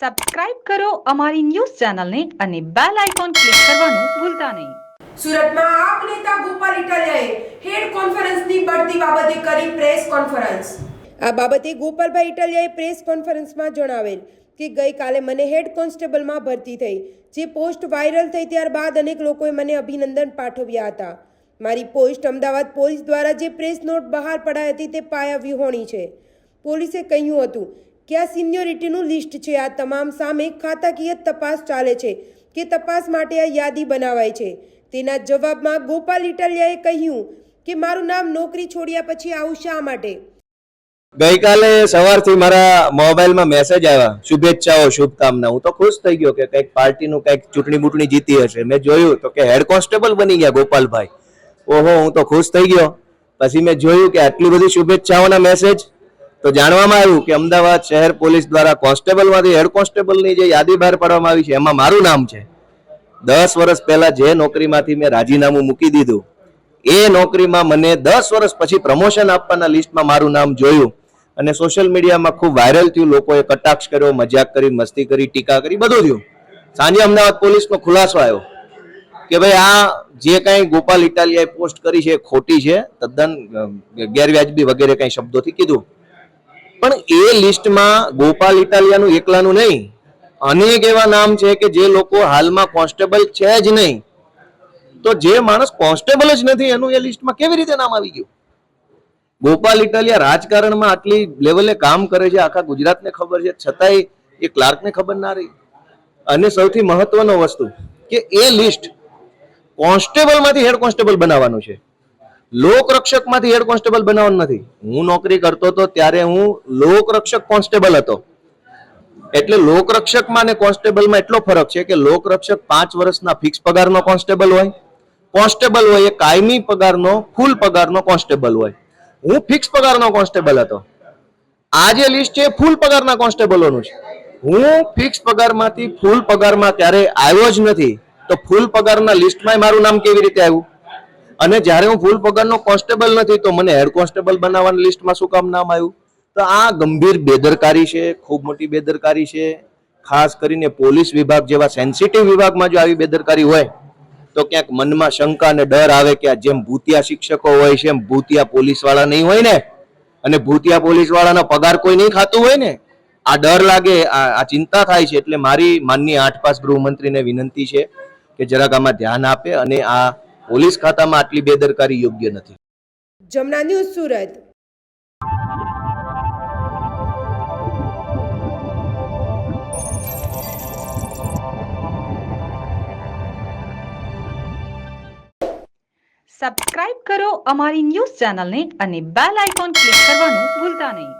Subscribe કરો અમારી news ચેનલને અને બેલ આઇકોન ક્લિક કરવાનું ભૂલતા નહીં. સુરતમાં આપ નેતા ગોપાલ ઇટાલિયાએ હેડ કોન્ફરન્સની બઢતી બાબતે કરી પ્રેસ કોન્ફરન્સ. આ બાબતે ગોપાલભાઈ ઇટાલિયાએ પ્રેસ કોન્ફરન્સમાં જણાવેલ કે ગઈકાલે મને હેડ કોન્સ્ટેબલમાં ભરતી થઈ જે પોસ્ટ વાયરલ થઈ ત્યારબાદ અનેક લોકોએ મને અભિનંદન પાઠવ્યા હતા. મારી પોસ્ટ અમદાવાદ પોલીસ દ્વારા જે પ્રેસ નોટ બહાર પડાઈ હતી તે પાયા વિહોણી છે. પોલીસે કહ્યું હતું કે આ સિનિયોરિટીનું લિસ્ટ છે? આ તમામ સામે ખાતાકીય તપાસ ચાલે છે કે તપાસ માટે આ યાદી બનાવાય છે. તેના જવાબમાં ગોપાલ ઇટાલિયાએ કહ્યું કે મારું નામ નોકરી છોડ્યા પછી આવું શા માટે? ગઈકાલે સવારથી મારા મોબાઈલમાં મેસેજ આવ્યા. શુભેચ્છાઓ, શુભકામના. હું તો ખુશ થઈ ગયો કે કંઈક પાર્ટીનું કંઈક ચૂંટણી બૂટણી જીતી હશે. મેં જોયું તો કે હેડ કોન્સ્ટેબલ બની ગયા ગોપાલભાઈ. ઓહો, હું તો ખુશ થઈ ગયો. પછી મેં જોયું કે આટલી બધી શુભેચ્છાઓના મેસેજ તો જાણવામાં આવ્યું કે અમદાવાદ શહેર પોલીસ દ્વારા કોન્સ્ટેબલમાંથી હેડ કોન્સ્ટેબલની જે યાદી બહાર પાડવામાં આવી છે, એમાં મારું નામ છે. દસ વર્ષ પહેલા જે નોકરીમાંથી મેં રાજીનામું મૂકી દીધું, એ નોકરીમાં મને દસ વર્ષ પછી પ્રમોશન આપવાના લિસ્ટમાં મારું નામ જોયું અને સોશિયલ મીડિયામાં ખૂબ વાયરલ થયું, લોકોએ કટાક્ષ કર્યો, મજાક કરી, મસ્તી કરી, ટીકા કરી, બધું થયું. સાંજે અમદાવાદ પોલીસનો ખુલાસો આવ્યો કે ભાઈ આ જે કાંઈ ગોપાલ ઇટાલિયાએ પોસ્ટ કરી છે ખોટી છે, તદ્દન ગેરવ્યાજબી વગેરે કંઈ શબ્દોથી કીધું. પણ એ લિસ્ટમાં ગોપાલ ઇટાલિયાનું એકલાનું નહીં. અનેક એવા નામ છે કે જે લોકો હાલમાં કોન્સ્ટેબલ છે જ નહીં. તો જે માણસ કોન્સ્ટેબલ જ નથી, એનું એ લિસ્ટમાં કેવી રીતે નામ આવી ગયું? ગોપાલ ઇટાલિયા રાજકારણમાં આટલી લેવલે કામ કરે છે, આખા ગુજરાતને ખબર છે, છતાંય એ ક્લાર્કને ખબર ના રહી. અને સૌથી મહત્વનો વસ્તુ કે એ લિસ્ટ કોન્સ્ટેબલમાંથી હેડ કોન્સ્ટેબલ બનાવવાનું છે. લોકરક્ષકમાંથી હેડ કોન્સ્ટેબલ બનાવવાનું નથી. હું નોકરી કરતો હતો ત્યારે હું લોકરક્ષક કોન્સ્ટેબલ હતો. એટલે લોકરક્ષકમાં અને કોન્સ્ટેબલમાં એટલો ફરક છે કે લોકરક્ષક પાંચ વર્ષના ફિક્સ પગારનો કોન્સ્ટેબલ હોય કોન્સ્ટેબલ હોય એ કાયમી પગારનો ફૂલ પગારનો કોન્સ્ટેબલ હોય. હું ફિક્સ પગારનો કોન્સ્ટેબલ હતો. આ જે લિસ્ટ છે ફૂલ પગારના કોન્સ્ટેબલોનું છે. હું ફિક્સ પગારમાંથી ફૂલ પગારમાં ત્યારે આવ્યો જ નથી, તો ફૂલ પગારના લિસ્ટમાં મારું નામ કેવી રીતે આવ્યું? અને જ્યારે હું ફૂલ પગારનો કોન્સ્ટેબલ નથી, તો મને હેડ કોન્સ્ટેબલ બનાવવાની લિસ્ટમાં શું કામ નામ આવ્યું? તો આ ગંભીર બેદરકારી છે, ખૂબ મોટી બેદરકારી છે. ખાસ કરીને પોલીસ વિભાગ જેવા સેન્સિટિવ વિભાગમાં જો આવી બેદરકારી હોય, તો ક્યાંક મનમાં શંકા અને ડર આવે કે આ જેમ ભૂતિયા શિક્ષકો હોય છે, એમ ભૂતિયા પોલીસવાળા નહીં હોય ને. અને ભૂતિયા પોલીસવાળાનો પગાર કોઈ નહીં ખાતું હોય ને. આ ડર લાગે, આ ચિંતા થાય છે, એટલે મારી માનની આઠ પાસ ગૃહમંત્રીને વિનંતી છે કે જરાક આમાં ધ્યાન આપે અને આ પોલીસ ખાતામાં આટલી બેદરકારી યોગ્ય નથી. જમના ન્યૂઝ સુરત. સબસ્ક્રાઇબ કરો અમારી ન્યૂઝ ચેનલને અને બેલ આઇકોન ક્લિક કરવાનું ભૂલતા નહીં.